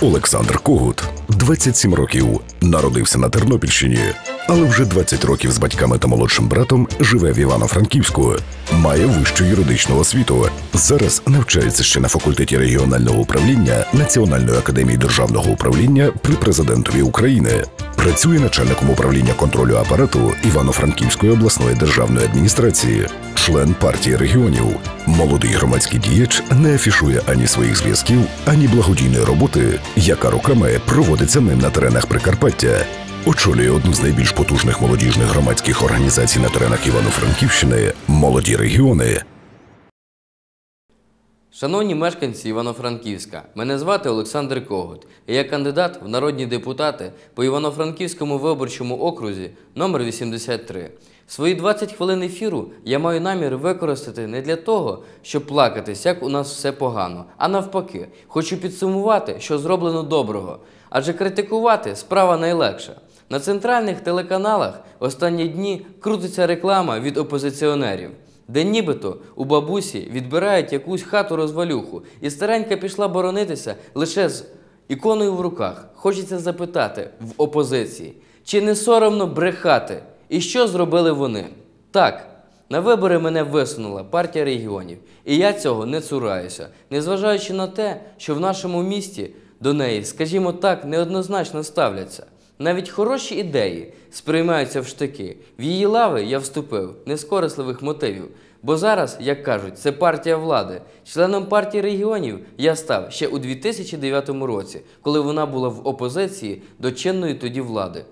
Олександр Когут, 27 років, народився на Тернопільщині, але вже 20 років з батьками та молодшим братом живе в Івано-Франківську. Має вищу юридичну освіту. Зараз навчається ще на факультеті регіонального управління Національної академії державного управління при президентові України. Працює начальником управління контролю апарату Івано-Франківської обласної державної адміністрації, член партії регіонів. Молодий громадський діяч не афішує ані своїх зв'язків, ані благодійної роботи, яка роками проводиться ним на теренах Прикарпаття. Очолює одну з найбільш потужних молодіжних громадських організацій на теренах Івано-Франківщини Молоді регіони. Шановні мешканці Івано-Франківська, мене звати Олександр Когут. і Я кандидат в народні депутати по Івано-Франківському виборчому окрузі номер 83. Свої 20 хвилин ефіру я маю намір використати не для того, щоб плакатись, як у нас все погано, а навпаки, хочу підсумувати, що зроблено доброго. Адже критикувати справа найлегша. На центральних телеканалах останні дні крутиться реклама від опозиціонерів де нібито у бабусі відбирають якусь хату розвалюху, і старенька пішла боронитися лише з іконою в руках. Хочеться запитати в опозиції, чи не соромно брехати? І що зробили вони? Так, на вибори мене висунула партія регіонів, і я цього не цураюся, незважаючи на те, що в нашому місті до неї, скажімо так, неоднозначно ставляться. Навіть хороші ідеї сприймаються в штики. В її лави я вступив не з корисливих мотивів. Бо зараз, як кажуть, це партія влади. Членом партії регіонів я став ще у 2009 році, коли вона була в опозиції до чинної тоді влади.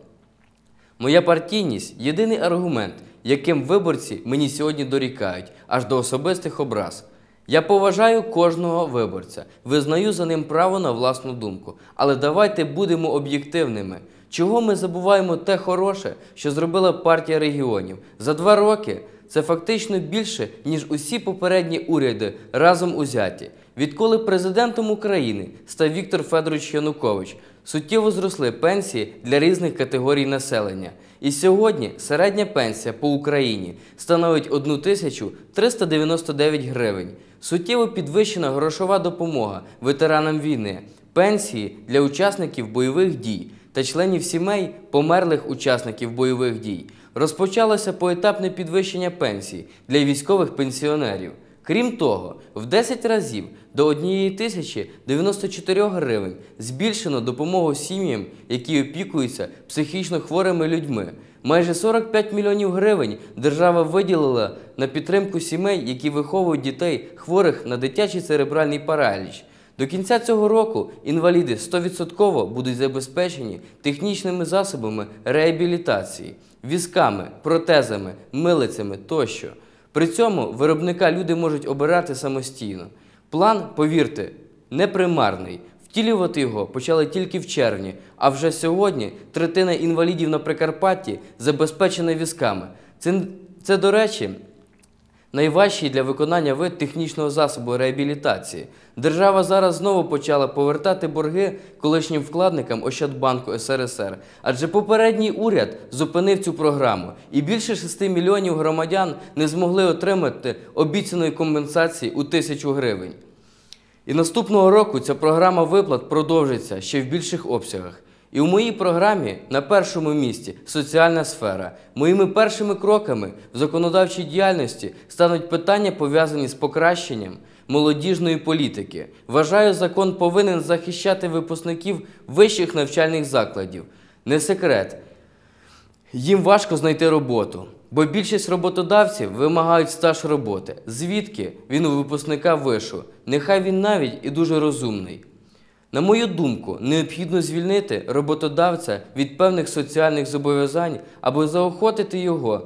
Моя партійність єдиний аргумент, яким виборці мені сьогодні дорікають, аж до особистих образ. Я поважаю кожного виборця, визнаю за ним право на власну думку. Але давайте будемо об'єктивними. Чого ми забуваємо те хороше, що зробила партія регіонів? За два роки це фактично більше, ніж усі попередні уряди разом узяті. Відколи президентом України став Віктор Федорович Янукович, суттєво зросли пенсії для різних категорій населення. І сьогодні середня пенсія по Україні становить 1399 гривень. Суттєво підвищена грошова допомога ветеранам війни, пенсії для учасників бойових дій та членів сімей померлих учасників бойових дій. Розпочалося поетапне підвищення пенсій для військових пенсіонерів. Крім того, в 10 разів до 1094 гривень збільшено допомогу сім'ям, які опікуються психічно хворими людьми. Майже 45 мільйонів гривень держава виділила на підтримку сімей, які виховують дітей хворих на дитячий церебральний параліч. До кінця цього року інваліди 100% будуть забезпечені технічними засобами реабілітації, візками, протезами, милицями тощо. При цьому виробника люди можуть обирати самостійно. План, повірте, не примарний. Втілювати його почали тільки в червні, а вже сьогодні третина інвалідів на Прикарпатті забезпечена візками. Це, це до речі, найважчий для виконання вид технічного засобу реабілітації. Держава зараз знову почала повертати борги колишнім вкладникам Ощадбанку СРСР, адже попередній уряд зупинив цю програму, і більше 6 мільйонів громадян не змогли отримати обіцяної компенсації у тисячу гривень. І наступного року ця програма виплат продовжиться ще в більших обсягах. І у моїй програмі на першому місці соціальна сфера. Моїми першими кроками в законодавчій діяльності стануть питання, пов'язані з покращенням молодіжної політики. Вважаю, закон повинен захищати випускників вищих навчальних закладів. Не секрет. Їм важко знайти роботу, бо більшість роботодавців вимагають стаж роботи. Звідки він у випускника вишу? Нехай він навіть і дуже розумний. На мою думку, необхідно звільнити роботодавця від певних соціальних зобов'язань або заохотити його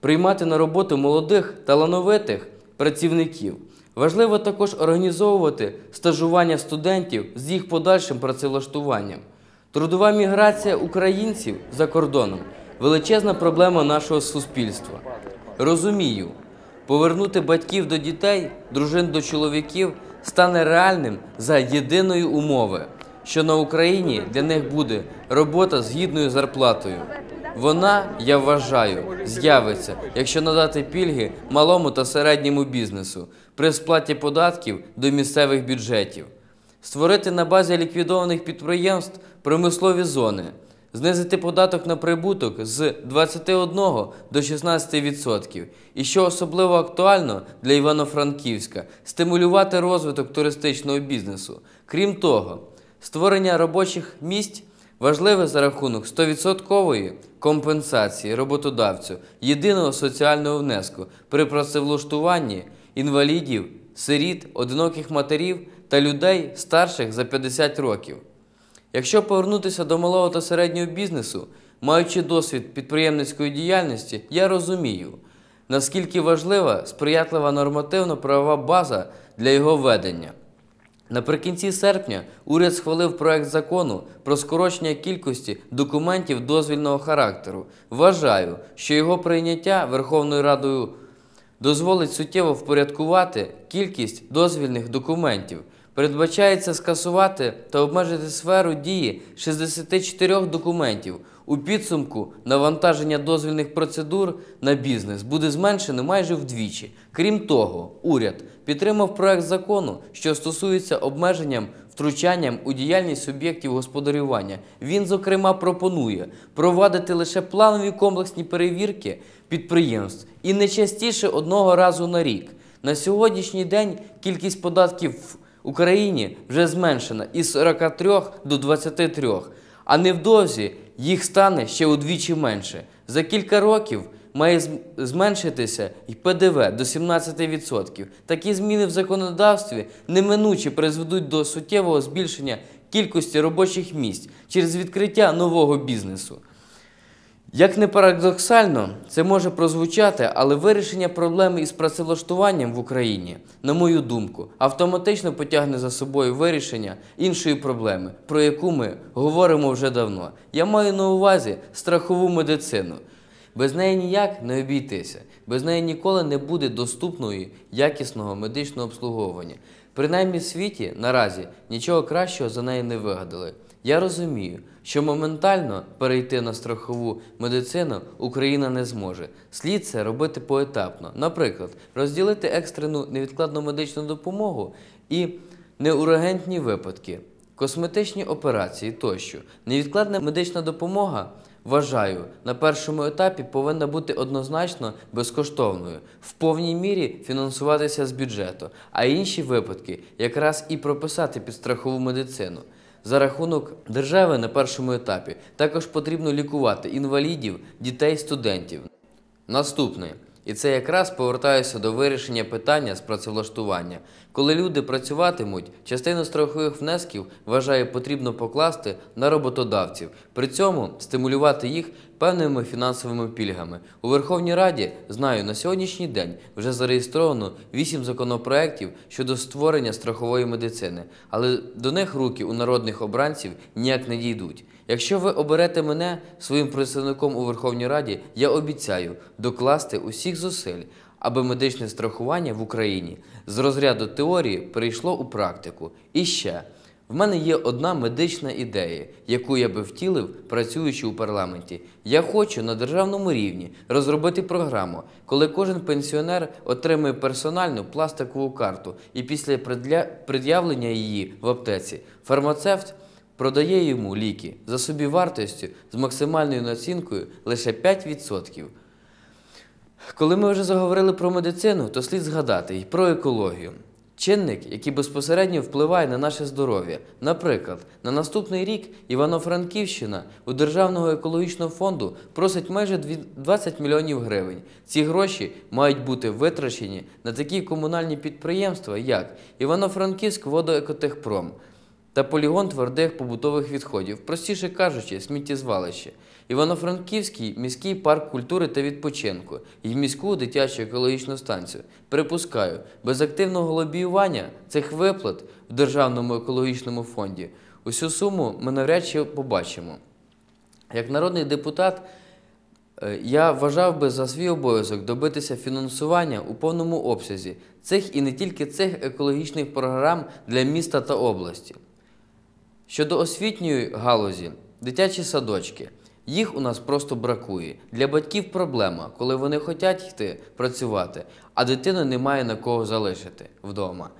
приймати на роботу молодих талановитих працівників. Важливо також організовувати стажування студентів з їх подальшим працевлаштуванням. Трудова міграція українців за кордоном величезна проблема нашого суспільства. Розумію, повернути батьків до дітей, дружин до чоловіків стане реальним за єдиної умови, що на Україні для них буде робота з гідною зарплатою. Вона, я вважаю, з'явиться, якщо надати пільги малому та середньому бізнесу при сплаті податків до місцевих бюджетів. створити на базі ліквідованих підприємств промислові зони, знизити податок на прибуток з 21 до 16%. І що особливо актуально для Івано-Франківська, стимулювати розвиток туристичного бізнесу. Крім того, створення робочих місць важливе за рахунок 100% компенсації роботодавцю єдиного соціального внеску при працевлаштуванні інвалідів, сиріт, одиноких матерів та людей старших за 50 років. Якщо повернутися до малого та середнього бізнесу, маючи досвід підприємницької діяльності, я розумію, наскільки важлива сприятлива нормативно-правова база для його ведення. Наприкінці серпня уряд схвалив проект закону про скорочення кількості документів дозвільного характеру. Вважаю, що його прийняття Верховною Радою дозволить суттєво впорядкувати кількість дозвільних документів. Передбачається скасувати та обмежити сферу дії 64 документів. У підсумку навантаження дозвільних процедур на бізнес буде зменшено майже вдвічі. Крім того, уряд підтримав проект закону, що стосується обмеженням втручанням у діяльність суб'єктів господарювання. Він, зокрема, пропонує провадити лише планові комплексні перевірки підприємств і не частіше одного разу на рік. На сьогоднішній день кількість податків Україні вже зменшена із 43 до 23, а невдовзі їх стане ще удвічі менше. За кілька років має зменшитися і ПДВ до 17%. Такі зміни в законодавстві неминуче призведуть до суттєвого збільшення кількості робочих місць через відкриття нового бізнесу. Як не парадоксально, це може прозвучати, але вирішення проблеми із працевлаштуванням в Україні, на мою думку, автоматично потягне за собою вирішення іншої проблеми, про яку ми говоримо вже давно. Я маю на увазі страхову медицину. Без неї ніяк не обійтися, без неї ніколи не буде доступної якісного медичного обслуговування. Принаймні в світі наразі нічого кращого за неї не вигадали. Я розумію, що моментально перейти на страхову медицину Україна не зможе. Слід це робити поетапно. Наприклад, розділити екстрену невідкладну медичну допомогу і неургентні випадки, косметичні операції тощо. Невідкладна медична допомога. Вважаю, на першому етапі повинна бути однозначно безкоштовною, в повній мірі фінансуватися з бюджету, а інші випадки якраз і прописати під страхову медицину. За рахунок держави на першому етапі також потрібно лікувати інвалідів, дітей, студентів. Наступне, і це якраз повертаюся до вирішення питання з працевлаштування. Коли люди працюватимуть, частину страхових внесків вважаю потрібно покласти на роботодавців, при цьому стимулювати їх певними фінансовими пільгами. У Верховній Раді знаю на сьогоднішній день вже зареєстровано 8 законопроєктів щодо створення страхової медицини, але до них руки у народних обранців ніяк не дійдуть. Якщо ви оберете мене своїм представником у Верховній Раді, я обіцяю докласти усіх зусиль, аби медичне страхування в Україні з розряду теорії перейшло у практику. І ще в мене є одна медична ідея, яку я би втілив, працюючи у парламенті. Я хочу на державному рівні розробити програму, коли кожен пенсіонер отримує персональну пластикову карту, і після пред'явлення її в аптеці фармацевт продає йому ліки за собівартістю з максимальною націнкою лише 5%. Коли ми вже заговорили про медицину, то слід згадати і про екологію. Чинник, який безпосередньо впливає на наше здоров'я. Наприклад, на наступний рік Івано-Франківщина у Державного екологічного фонду просить майже 20 мільйонів гривень. Ці гроші мають бути витрачені на такі комунальні підприємства, як Івано-Франківськ водоекотехпром та полігон твердих побутових відходів, простіше кажучи, сміттєзвалище. Івано-Франківський міський парк культури та відпочинку і міську дитячу екологічну станцію. Припускаю, без активного лобіювання цих виплат в Державному екологічному фонді усю суму ми навряд чи побачимо. Як народний депутат, е, я вважав би за свій обов'язок добитися фінансування у повному обсязі цих і не тільки цих екологічних програм для міста та області. Щодо освітньої галузі, дитячі садочки. Їх у нас просто бракує. Для батьків проблема, коли вони хочуть йти працювати, а дитину немає на кого залишити вдома.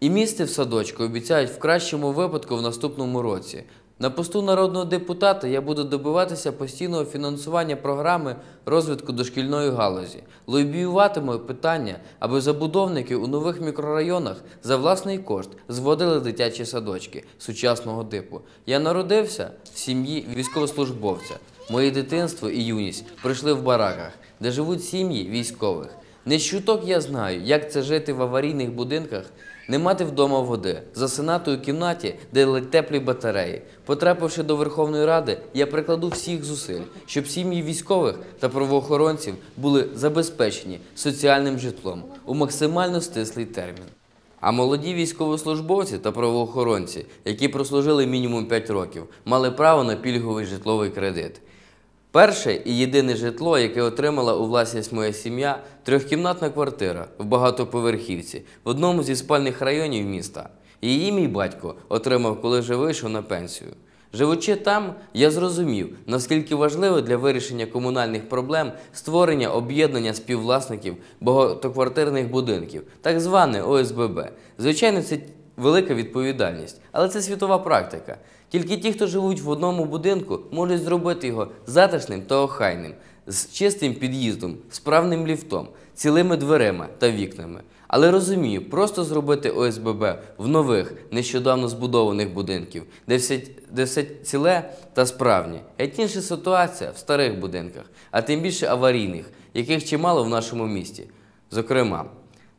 І місце в садочку обіцяють в кращому випадку в наступному році. На посту народного депутата я буду добиватися постійного фінансування програми розвитку дошкільної галузі, лобіюватиму питання, аби забудовники у нових мікрорайонах за власний кошт зводили дитячі садочки сучасного типу. Я народився в сім'ї військовослужбовця. Моє дитинство і юність пройшли в бараках, де живуть сім'ї військових. Не щуток я знаю, як це жити в аварійних будинках, не мати вдома води, засинати у кімнаті, де ледь теплі батареї. Потрапивши до Верховної Ради, я прикладу всіх зусиль, щоб сім'ї військових та правоохоронців були забезпечені соціальним житлом у максимально стислий термін. А молоді військовослужбовці та правоохоронці, які прослужили мінімум 5 років, мали право на пільговий житловий кредит. Перше і єдине житло, яке отримала у власність моя сім'я, трьохкімнатна квартира в багатоповерхівці в одному зі спальних районів міста. Її мій батько отримав, коли вже вийшов на пенсію. Живучи там, я зрозумів, наскільки важливо для вирішення комунальних проблем створення об'єднання співвласників багатоквартирних будинків, так зване ОСББ. Звичайно, це велика відповідальність, але це світова практика. Тільки ті, хто живуть в одному будинку, можуть зробити його затишним та охайним, з чистим під'їздом, справним ліфтом, цілими дверима та вікнами. Але розумію, просто зробити ОСББ в нових, нещодавно збудованих будинків, де все, де все ціле та справні. Геть інша ситуація в старих будинках, а тим більше аварійних, яких чимало в нашому місті. Зокрема,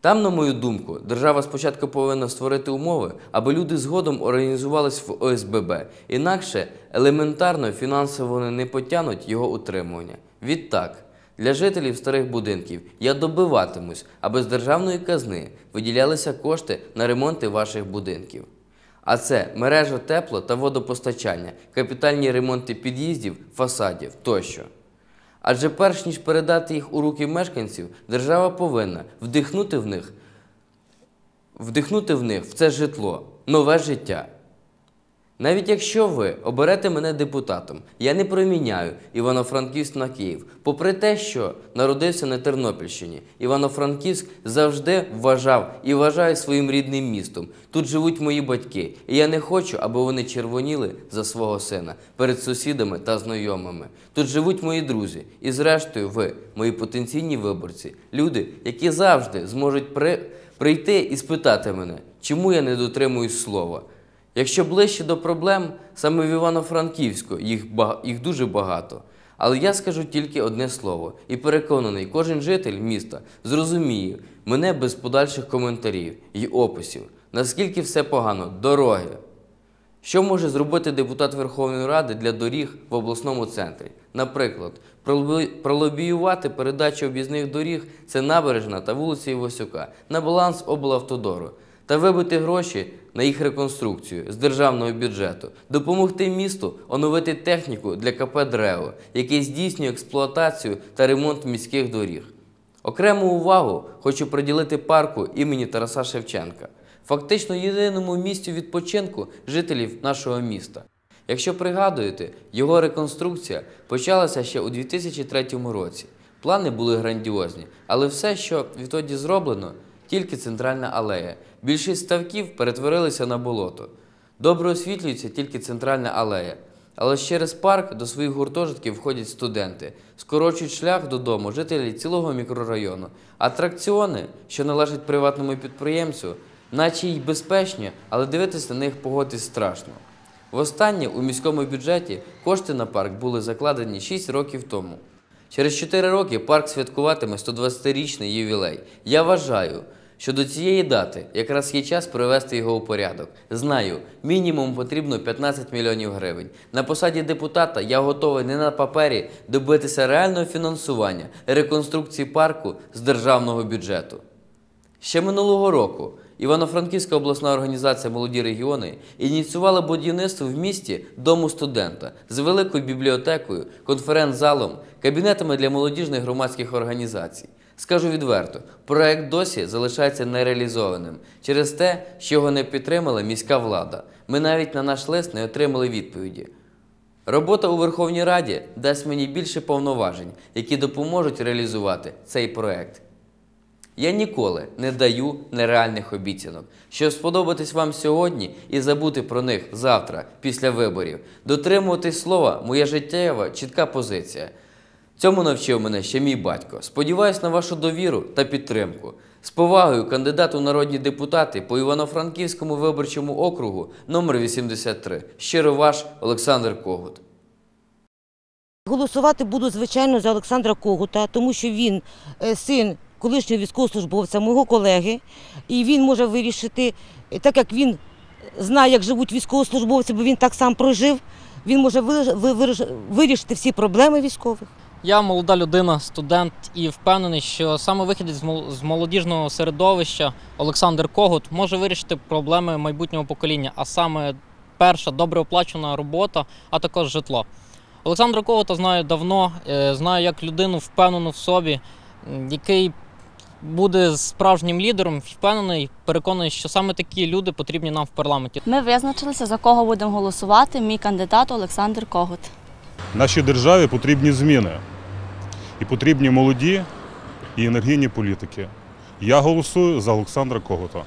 там, на мою думку, держава спочатку повинна створити умови, аби люди згодом організувались в ОСББ. Інакше елементарно фінансово вони не потягнуть його утримування. Відтак, для жителів старих будинків я добиватимусь, аби з державної казни виділялися кошти на ремонти ваших будинків. А це мережа тепло та водопостачання, капітальні ремонти під'їздів, фасадів тощо. Адже перш ніж передати їх у руки мешканців, держава повинна вдихнути в них, вдихнути в них в це житло, нове життя. Навіть якщо ви оберете мене депутатом, я не проміняю Івано-Франківськ на Київ. Попри те, що народився на Тернопільщині, Івано-Франківськ завжди вважав і вважає своїм рідним містом. Тут живуть мої батьки, і я не хочу, аби вони червоніли за свого сина перед сусідами та знайомими. Тут живуть мої друзі, і зрештою, ви, мої потенційні виборці, люди, які завжди зможуть при... прийти і спитати мене, чому я не дотримуюсь слова. Якщо ближче до проблем, саме в Івано-Франківську їх, їх дуже багато. Але я скажу тільки одне слово і переконаний, кожен житель міста зрозуміє мене без подальших коментарів і описів, наскільки все погано, дороги. Що може зробити депутат Верховної Ради для доріг в обласному центрі? Наприклад, пролобіювати передачу об'їзних доріг це набережна та вулиця Івасюка на баланс облавтодору та вибити гроші на їх реконструкцію з державного бюджету, допомогти місту оновити техніку для КП «Древо», який здійснює експлуатацію та ремонт міських доріг. Окрему увагу хочу приділити парку імені Тараса Шевченка, фактично єдиному місцю відпочинку жителів нашого міста. Якщо пригадуєте, його реконструкція почалася ще у 2003 році. Плани були грандіозні, але все, що відтоді зроблено, тільки центральна алея. Більшість ставків перетворилися на болото. Добре освітлюється тільки центральна алея. Але ж через парк до своїх гуртожитків входять студенти, скорочують шлях додому жителі цілого мікрорайону. Атракціони, що належать приватному підприємцю, наче й безпечні, але дивитися на них погодитись страшно. Востаннє у міському бюджеті кошти на парк були закладені 6 років тому. Через 4 роки парк святкуватиме 120-річний ювілей. Я вважаю, що до цієї дати якраз є час привести його у порядок. Знаю, мінімум потрібно 15 мільйонів гривень. На посаді депутата я готовий не на папері добитися реального фінансування реконструкції парку з державного бюджету. Ще минулого року Івано-Франківська обласна організація Молоді регіони ініціювала будівництво в місті дому студента з великою бібліотекою, конференц-залом, кабінетами для молодіжних громадських організацій. Скажу відверто, проект досі залишається нереалізованим через те, що його не підтримала міська влада. Ми навіть на наш лист не отримали відповіді. Робота у Верховній Раді дасть мені більше повноважень, які допоможуть реалізувати цей проект. Я ніколи не даю нереальних обіцянок. Щоб сподобатись вам сьогодні і забути про них завтра, після виборів, дотримуватись слова моя життєва чітка позиція. Цьому навчив мене ще мій батько. Сподіваюсь на вашу довіру та підтримку. З повагою кандидат у народні депутати по Івано-Франківському виборчому округу номер 83. Щиро ваш Олександр Когут. Голосувати буду, звичайно, за Олександра Когута, тому що він е, син колишнього військовослужбовця, мого колеги, і він може вирішити, е, так як він знає, як живуть військовослужбовці, бо він так сам прожив, він може виріш- ви- виріш- вирішити всі проблеми військових. Я молода людина, студент і впевнений, що саме вихідець з мол- з молодіжного середовища Олександр Когут може вирішити проблеми майбутнього покоління, а саме перша добре оплачена робота, а також житло. Олександра Когута знаю давно, е, знаю як людину впевнену в собі, який буде справжнім лідером, впевнений, переконаний, що саме такі люди потрібні нам в парламенті. Ми визначилися, за кого будемо голосувати. Мій кандидат Олександр Когут. Нашій державі потрібні зміни. І потрібні молоді і енергійні політики. Я голосую за Олександра Когута.